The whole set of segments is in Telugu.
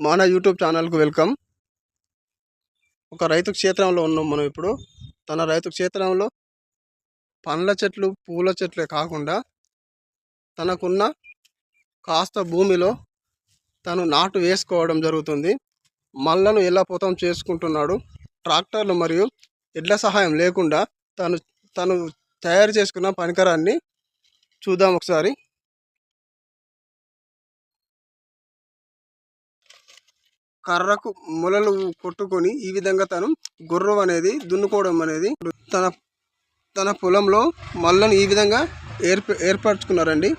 మన యూట్యూబ్ ఛానల్కు వెల్కమ్. ఒక రైతు క్షేత్రంలో ఉన్నాం మనం ఇప్పుడు. తన రైతు క్షేత్రంలో పండ్ల చెట్లు పూల చెట్లే కాకుండా తనకున్న కాస్త భూమిలో తను నాటు వేసుకోవడం జరుగుతుంది. మళ్ళను ఎలా పోతాం చేసుకుంటున్నాడు ట్రాక్టర్లు మరియు ఎడ్ల సహాయం లేకుండా తను తను తయారు చేసుకున్న పరికరాన్ని చూద్దాం ఒకసారి. కర్రకు మొలలు కొట్టుకొని ఈ విధంగా తను గుర్రం అనేది దున్నుకోవడం అనేది తన తన పొలంలో మళ్ళను ఈ విధంగా ఏర్ప ఏర్పరచుకున్నారండి.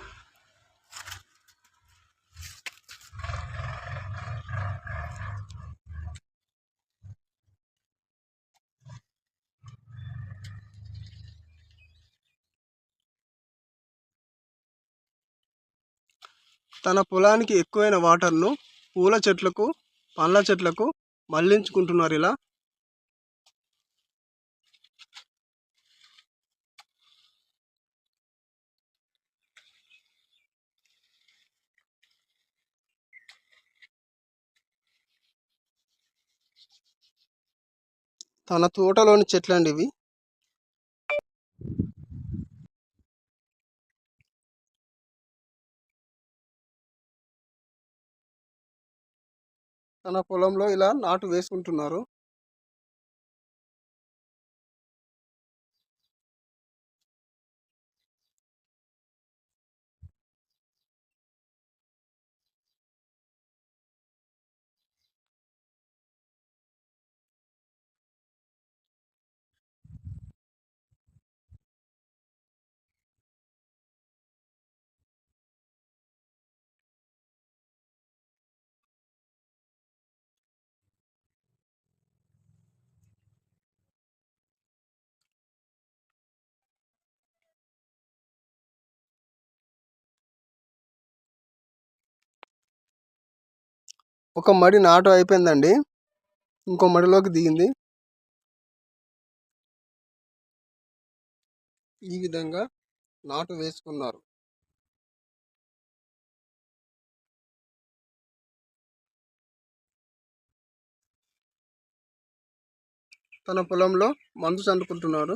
తన పొలానికి ఎక్కువైన వాటర్ను పూల చెట్లకు పండ్ల చెట్లకు మళ్ళించుకుంటున్నారు ఇలా. తన తోటలోని చెట్లండి ఇవి. తన పొలంలో ఇలా నాటు వేసుకుంటున్నారు. ఒక మడి నాటు అయిపోయిందండి. ఇంకో మడిలోకి దిగింది. ఈ విధంగా నాటు వేసుకున్నారు. తన పొలంలో మందు చల్లుకుంటున్నారు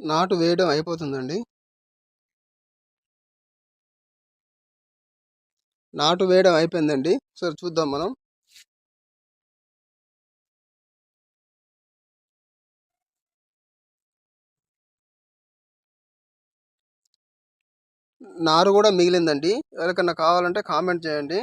నాటు వేయడం అయిపోతుందండి. నాటు వేయడం అయిపోయిందండి. సరే చూద్దాం మనం. నారు కూడా మిగిలిందండి. ఎవరికన్నా కావాలంటే కామెంట్ చేయండి.